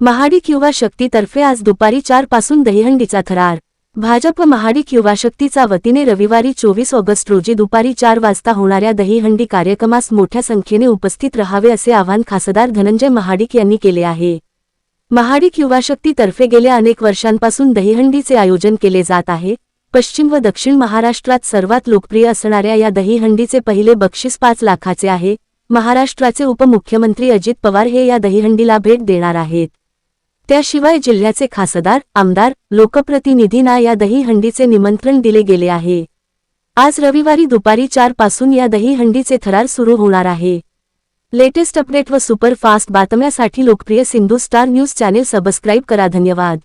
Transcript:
महाडिक युवा शक्तीतर्फे आज दुपारी चारपासून दहीहंडीचा थरार. भाजप महाडिक युवा शक्तीचा वतीने रविवारी चोवीस ऑगस्ट रोजी दुपारी चार वाजता होणाऱ्या दहीहंडी कार्यक्रमास मोठ्या संख्येने उपस्थित रहावे असे आवाहन खासदार धनंजय महाडिक यांनी केले आहे. महाडिक युवा शक्तीतर्फे गेल्या अनेक वर्षांपासून दहीहंडीचे आयोजन केले जात आहे. पश्चिम व दक्षिण महाराष्ट्रात सर्वात लोकप्रिय असणाऱ्या या दहीहंडीचे पहिले बक्षीस पाच लाखाचे आहे. महाराष्ट्राचे उपमुख्यमंत्री अजित पवार हे या दहीहंडीला भेट देणार आहेत. त्याशिवाय जिल्ह्याचे खासदार आमदार लोकप्रतिनिधींना या दहीहंडीचे निमंत्रण दिले गेले आहे. आज रविवारी दुपारी चारपासून या दहीहंडीचे थरार सुरू होणार आहे. लेटेस्ट अपडेट व सुपरफास्ट बातम्यासाठी लोकप्रिय Sindhu star news channel subscribe करा. धन्यवाद.